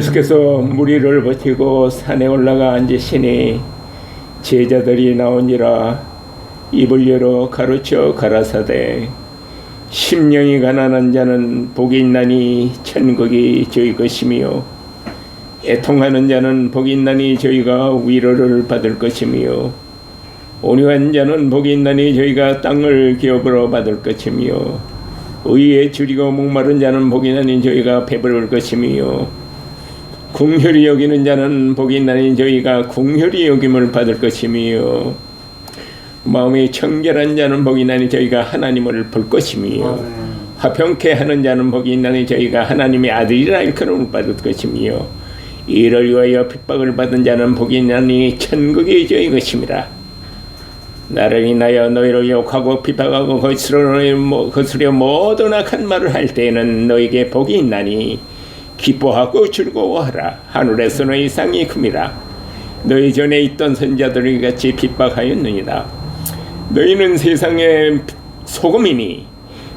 예수께서 무리를 버티고 산에 올라가 앉으시니 제자들이 나오니라 입을 열어 가르쳐 가라사대 심령이 가난한 자는 복이 있나니 천국이 저희 것이며 애통하는 자는 복이 있나니 저희가 위로를 받을 것이며 온유한 자는 복이 있나니 저희가 땅을 기업으로 받을 것이며 의에 줄이고 목마른 자는 복이 있나니 저희가 배부를 것이며 궁혈이 여기는 자는 복이 있나니 저희가 궁혈이 여김을 받을 것이며 마음이 청결한 자는 복이 있나니 저희가 하나님을 볼 것이며 화평케 하는 자는 복이 있나니 저희가 하나님의 아들이라 일컬음을 받을 것이며 이를 위하여 핍박을 받은 자는 복이 있나니 천국이 저희 것입니다. 나를 인하여 너희를 욕하고 핍박하고 거스려, 거스려 모든 악한 말을 할 때에는 너에게 복이 있나니 기뻐하고 즐거워하라. 하늘에서 너희 상이 큽니다 너희 전에 있던 선자들이 같이 핍박하였느니라 너희는 세상의 소금이니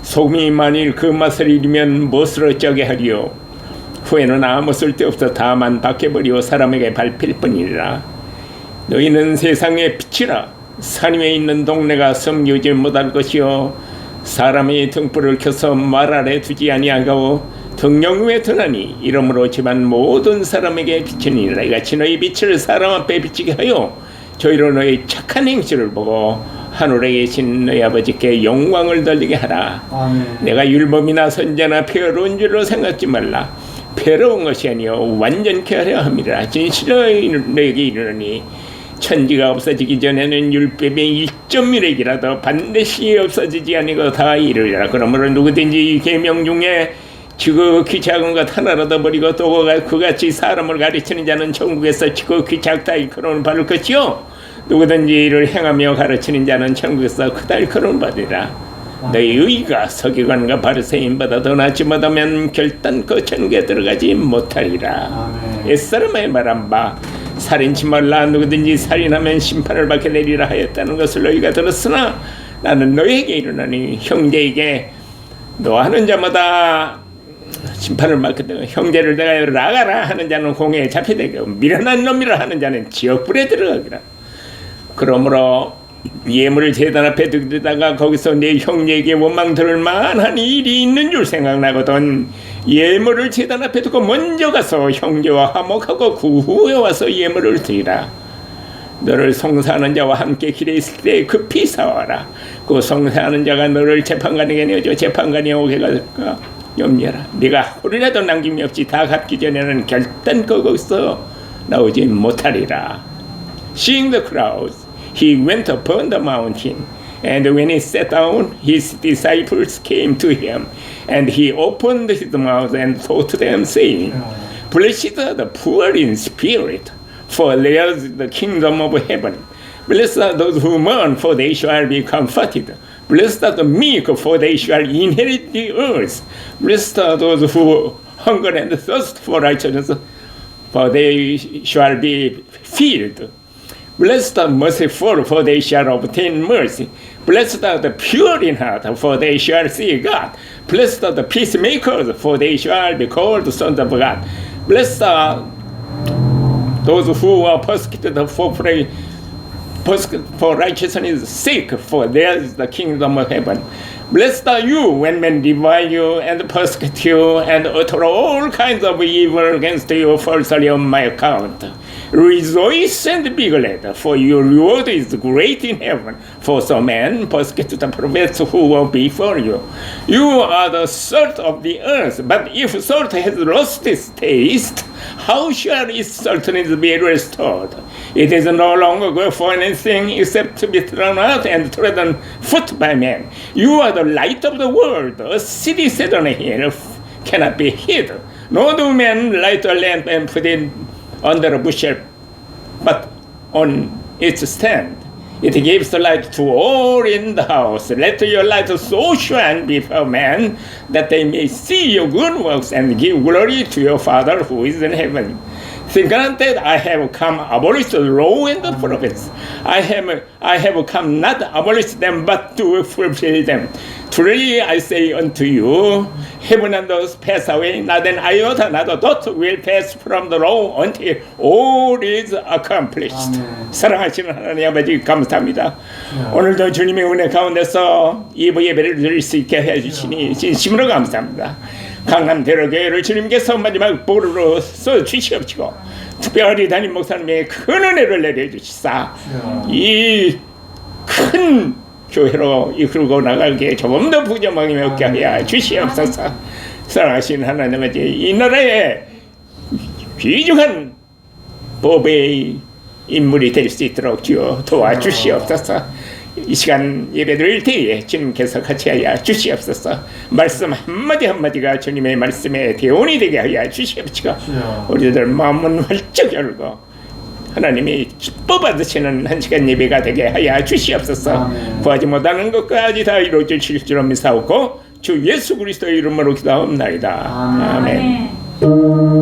소금이 만일 그 맛을 잃으면 무엇을 어쩌게 하리요? 후에는 아무 쓸데없어 다만 박해버리고 사람에게 밟힐 뿐이라. 너희는 세상의 빛이라. 산 위에 있는 동네가 섬기지 못할 것이요. 사람이 등불을 켜서 말 아래 두지 아니하고 등령 위에 드나니 이러므로 집안 모든 사람에게 비치니라. 이같이 너희 빛을 사람 앞에 비치게 하여 저희로 너희 착한 행실을 보고 하늘에 계신 너희 아버지께 영광을 돌리게 하라. 아멘. 내가 율법이나 선자나 페어로운 줄로 생각지 말라. 페어로운 것이 아니요 완전케 하려 함이라. 진실로 너에게 이르노니 천지가 없어지기 전에는 율법의 1.1액이라도 반드시 없어지지 아니고 다 이르리라. 그러므로 누구든지 이 계명 중에 지극히 작은 것 하나라도 버리고 또 그같이 사람을 가르치는 자는 천국에서 지극히 작다. 일컬음을 받을 것이요 누구든지 이를 행하며 가르치는 자는 천국에서 크다 일컬음을 받으리라. 너희 의가 서기관과 바리새인보다 더 낫지 못하면 결단코 천국에 들어가지 못하리라. 옛사람의 말한 바 살인치 말라. 누구든지 살인하면 심판을 받게 되리라 하였다는 것을 너희가 들었으나 나는 너희에게 이르노니 형제에게 너 하는 자마다 심판을 받게 되고 형제를 내가 나가라 하는 자는 공회에 잡혀되고 미련한 놈이라 하는 자는 지옥불에 들어가기라 그러므로 예물을 제단 앞에 두다가 거기서 내 형제에게 원망 들을 만한 일이 있는 줄 생각나거든. 예물을 제단 앞에 두고 먼저 가서 형제와 화목하고 그 후에 와서 예물을 드리라. 너를 송사하는 자와 함께 길에 있을 때 급히 사와라. 그 송사하는 자가 너를 재판관에게 내어줘. 재판관이 오게 갈까? 염려라. 네가 홀이라도 남김이 없이 다 갚기 전에는 결단 거기서 나오지 못하리라. Seeing the crowds, he went upon the mountain. And when he sat down, his disciples came to him. And he opened his mouth and taught them, saying, Blessed are the poor in spirit, for theirs is the kingdom of heaven. Blessed are those who mourn, for they shall be comforted. Blessed are the meek, for they shall inherit the earth. Blessed are those who hunger and thirst for righteousness, for they shall be filled. Blessed are merciful, for they shall obtain mercy. Blessed are the pure in heart, for they shall see God. Blessed are the peacemakers, for they shall be called sons of God. Blessed are those who are persecuted for persecuted for righteousness' sake, for theirs is the kingdom of heaven. Blessed are you when men divide you and persecute you and utter all kinds of evil against you falsely on my account. Rejoice and be glad, for your reward is great in heaven. For so men persecute the prophets who were before you. You are the salt of the earth, but if salt has lost its taste, how shall its saltiness be restored? It is no longer good for anything except to be thrown out and trodden foot by men. You are the light of the world. A city set on a hill cannot be hid. Nor do men light a lamp and put it under a bushel, but on its stand. It gives the light to all in the house. Let your light so shine before men that they may see your good works and give glory to your Father who is in heaven. Think not that I have come abolish the law and the prophets. I have I have come not abolish them but to fulfill them. Truly I say unto you, heaven and earth pass away, not an iota, not a dot will pass from the law until all is accomplished. 사랑하시는 하나님 아버지 감사합니다. 오늘도 주님의 은혜 가운데서 이부 예배를 드릴 수 있게 해주시니 진심으로 감사합니다. 강남 대로교회를 주님께서 마지막 보루로 써 주시옵시고 특별히 담임 목사님의 큰 은혜를 내려 주시사 이 큰 교회로 이끌고 나가기에 조금 더 부정함이 없게 하여 주시옵소서. 사랑하신 하나님 아버지 이 나라에 귀중한 법의 인물이 될 수 있도록 주여 도와주시옵소서. 이 시간 예배드릴 때에 주님께서 같이 하여 주시옵소서. 말씀 한마디 한마디가 주님의 말씀에 대원이 되게 하여 주시옵시고. 우리들 마음은 활짝 열고 하나님이 기뻐 받으시는 한 시간 예배가 되게 하여 주시옵소서. 아멘. 구하지 못하는 것까지 다 이루어 주실 줄 믿사오고 주 예수 그리스도의 이름으로 기도하옵나이다. 아멘. 아멘.